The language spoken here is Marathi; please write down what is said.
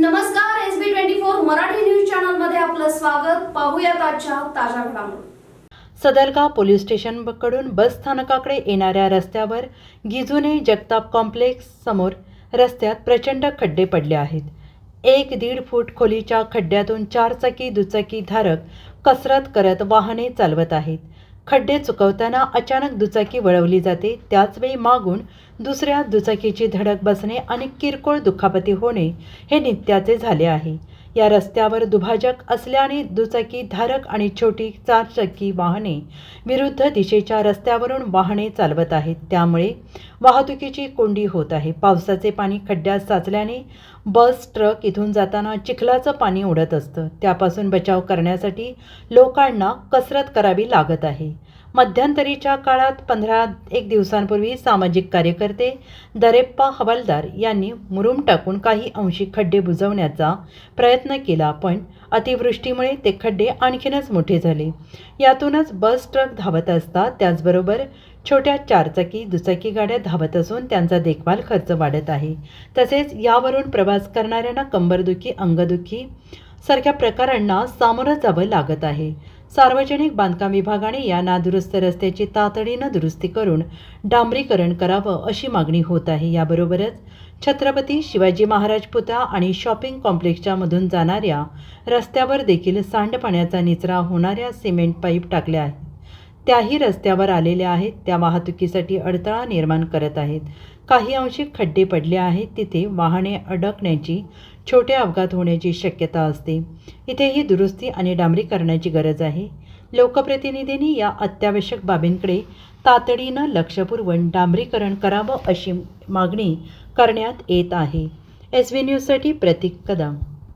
नमस्कार S B twenty four Marathi news चॅनलमध्ये आपलं स्वागत. पाहूया आजच्या ताज्या घडामोडी. सदरगा पोलीस स्टेशनकडून बस स्थानकाकडे येणाऱ्या रस्त्यावर गिजुने जगताप कॉम्प्लेक्स समोर रस्त्यात प्रचंड खड्डे पडले आहेत. एक दीड फूट खोलीच्या खड्ड्यातून चारचाकी दुचाकी धारक कसरत करत वाहने चालवत आहेत. खड्डे चुकवताना अचानक दुचाकी वळवली जाते त्याचवेळी मागून दुसऱ्या दुचाकीची धडक बसणे आणि किरकोळ दुखापती होणे हे नित्याचे झाले आहे. या रस्त्यावर दुभाजक असल्याने दुचाकी धारक आणि छोटी चारचाकी वाहने विरुद्ध दिशेच्या रस्त्यावरून वाहने चालवत आहेत. त्यामुळे वाहतुकीची कोंडी होत आहे. पावसाचे पाणी खड्ड्यात साचल्याने बस ट्रक इथून जाताना चिखलाचं पाणी उडत असतं. त्यापासून बचाव करण्यासाठी लोकांना कसरत करावी लागत आहे. मध्यंतरीच्या काळात पंधरा एक दिवसांपूर्वी सामाजिक कार्यकर्ते दरेप्पा हवालदार यांनी मुरुम टाकून काही अंशी खड्डे बुजवण्याचा प्रयत्न केला पण अतिवृष्टीमुळे ते खड्डे आणखीनच मोठे झाले. यातूनच बस ट्रक धावत असतात त्याचबरोबर छोट्या चारचाकी दुचाकी गाड्या धावत असून त्यांचा देखभाल खर्च वाढत आहे. तसेच यावरून प्रवास करणाऱ्यांना कंबरदुखी अंगदुखी सारख्या प्रकारांना सामोरं जावं लागत आहे. सार्वजनिक बांधकाम विभागाने या नादुरुस्त रस्त्याची तातडीनं दुरुस्ती करून डांबरीकरण करावं अशी मागणी होत आहे. याबरोबरच छत्रपती शिवाजी महाराज पुतळा आणि शॉपिंग कॉम्प्लेक्सच्या मधून जाणाऱ्या रस्त्यावर देखील सांडपाण्याचा निचरा होणाऱ्या सिमेंट पाईप टाकल्या आहेत. त्याही रस्त्यावर आलेल्या आहेत. त्या वाहतुकीसाठी अडथळा निर्माण करत आहेत. काही अंशी खड्डे पडले आहेत. तिथे वाहने अडकण्याची छोटे अपघात होण्याची शक्यता असते. इथेही दुरुस्ती आणि डांबरीकरणाची गरज आहे. लोकप्रतिनिधींनी या अत्यावश्यक बाबींकडे तातडीनं लक्ष पुरवून डांबरीकरण करावं अशी मागणी करण्यात येत आहे. एस व्ही न्यूजसाठी प्रतीक कदम.